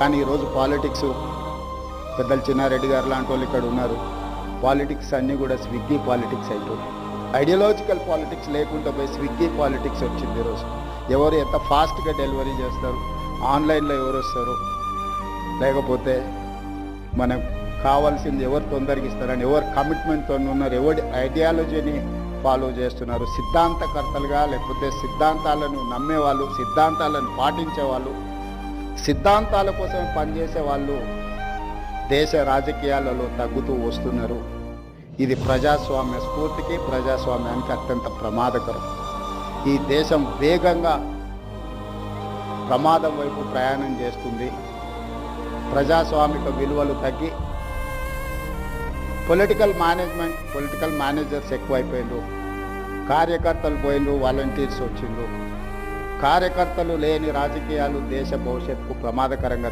కానీ ఈరోజు పాలిటిక్స్ పెద్దలు చిన్నారెడ్డి గారు లాంటి వాళ్ళు ఇక్కడ ఉన్నారు. పాలిటిక్స్ అన్నీ కూడా స్విగ్గీ పాలిటిక్స్ అయిపోయి ఐడియాలజికల్ పాలిటిక్స్ లేకుండా పోయి స్విగ్గీ పాలిటిక్స్ వచ్చింది ఈరోజు. ఎవరు ఎంత ఫాస్ట్గా డెలివరీ చేస్తారు ఆన్లైన్లో ఎవరు వస్తారు లేకపోతే మనకు కావాల్సింది ఎవరు తొందరగా ఇస్తారని ఎవరు కమిట్మెంట్తో ఉన్నారు ఎవరి ఐడియాలజీని ఫాలో చేస్తున్నారు సిద్ధాంతకర్తలుగా లేకపోతే సిద్ధాంతాలను నమ్మేవాళ్ళు సిద్ధాంతాలను పాటించే వాళ్ళు సిద్ధాంతాల కోసం పనిచేసే వాళ్ళు దేశ రాజకీయాలలో తగ్గుతూ వస్తున్నారు. ఇది ప్రజాస్వామ్య స్ఫూర్తికి ప్రజాస్వామ్యానికి అత్యంత ప్రమాదకరం. ఈ దేశం వేగంగా ప్రమాదం వైపు ప్రయాణం చేస్తుంది. ప్రజాస్వామిక విలువలు తగ్గి పొలిటికల్ మేనేజ్మెంట్ పొలిటికల్ మేనేజర్స్ ఎక్కువైపోయిండ్రు. కార్యకర్తలు పోయిండ్రు వాలంటీర్స్ వచ్చిండ్రు. కార్యకర్తలు లేని రాజకీయాలు దేశ భవిష్యత్తుకు ప్రమాదకరంగా